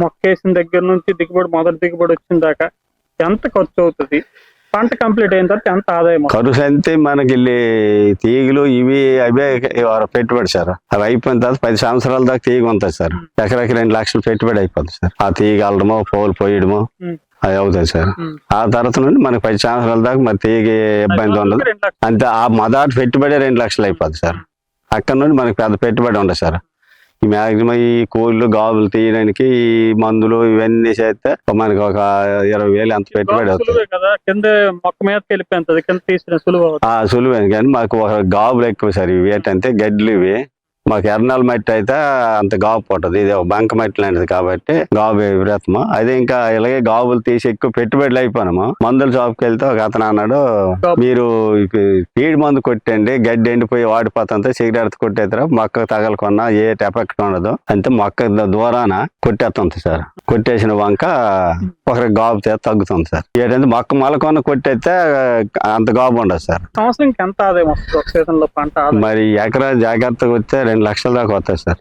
మొక్క వేసిన దగ్గర నుంచి దిగుబడి మొదటి దిగుబడి వచ్చిన దాకా ఎంత ఖర్చు అవుతుంది? పంట కంప్లీట్ అయిన తర్వాత ఎంత ఆదాయం? ఖర్చు అంతే మనకి తీగలు ఇవి అవే పెట్టుబడి సార్. అవి అయిపోయిన తర్వాత పది సంవత్సరాల దాకా తీగ ఉంటుంది సార్. ఎకరాకి రెండు లక్షలు పెట్టుబడి అయిపోతుంది సార్. ఆ తీగ అల్లడమో పూలు పోయడమో అది అవుతుంది సార్. ఆ తర్వాత నుండి మనకి పది సంవత్సరాల దాకా మరి తీగ ఇబ్బంది ఉండదు. అంతే ఆ మొదటి పెట్టుబడి రెండు లక్షలు అయిపోతుంది సార్. అక్కడ నుండి మనకి పెద్ద పెట్టుబడి ఉండదు సార్. ఈ మ్యాక్సిమం ఈ కోళ్ళు గాబులు తీయడానికి ఈ మందులు ఇవన్నీ చేస్తే మనకి ఒక ఇరవై వేలు అంత పెట్టుబడి అవుతుంది. సులువే కదా కింద మొక్క వెళ్ళిపోయింది కింద తీసిన సులువు సులువే కానీ మాకు ఒక గాబులు ఎక్కువ సార్ ఇవి. ఏంటంటే గడ్డలు ఇవి. మాకు ఎర్నాల మట్టి అయితే అంత గాబు పుట్టదు. ఇది ఒక బంక మట్టి లాంటిది కాబట్టి గాబు విపరీతము. అదే ఇంకా ఇలాగే గాబులు తీసి ఎక్కువ పెట్టుబడులు అయిపోయినాము. మందుల షాప్కి వెళ్తే ఒక అతను అన్నాడు. మీరు పీడి మందు కొట్టండి గడ్డి ఎండిపోయి వాడిపోతుంటే సిగరెట్ కొట్టేద్దరా మొక్క తగలకున్నా ఏ ఎఫెక్ట్ ఉండదు. అంతే మొక్క దూరాన కొట్టేస్తుంది సార్. కొట్టేసిన వంక ఒకరి గాబు తగ్గుతుంది సార్. ఏంటంటే మొక్క మొలకొన్న కొట్టేస్తే అంత గాబు ఉండదు సార్. ఎంత ఆదాయం వస్తుంది? ఒక ఆదాయం? మరి ఎకరా జాగ్రత్తగా వస్తే రెండు లక్షల దాకా వస్తాయి సార్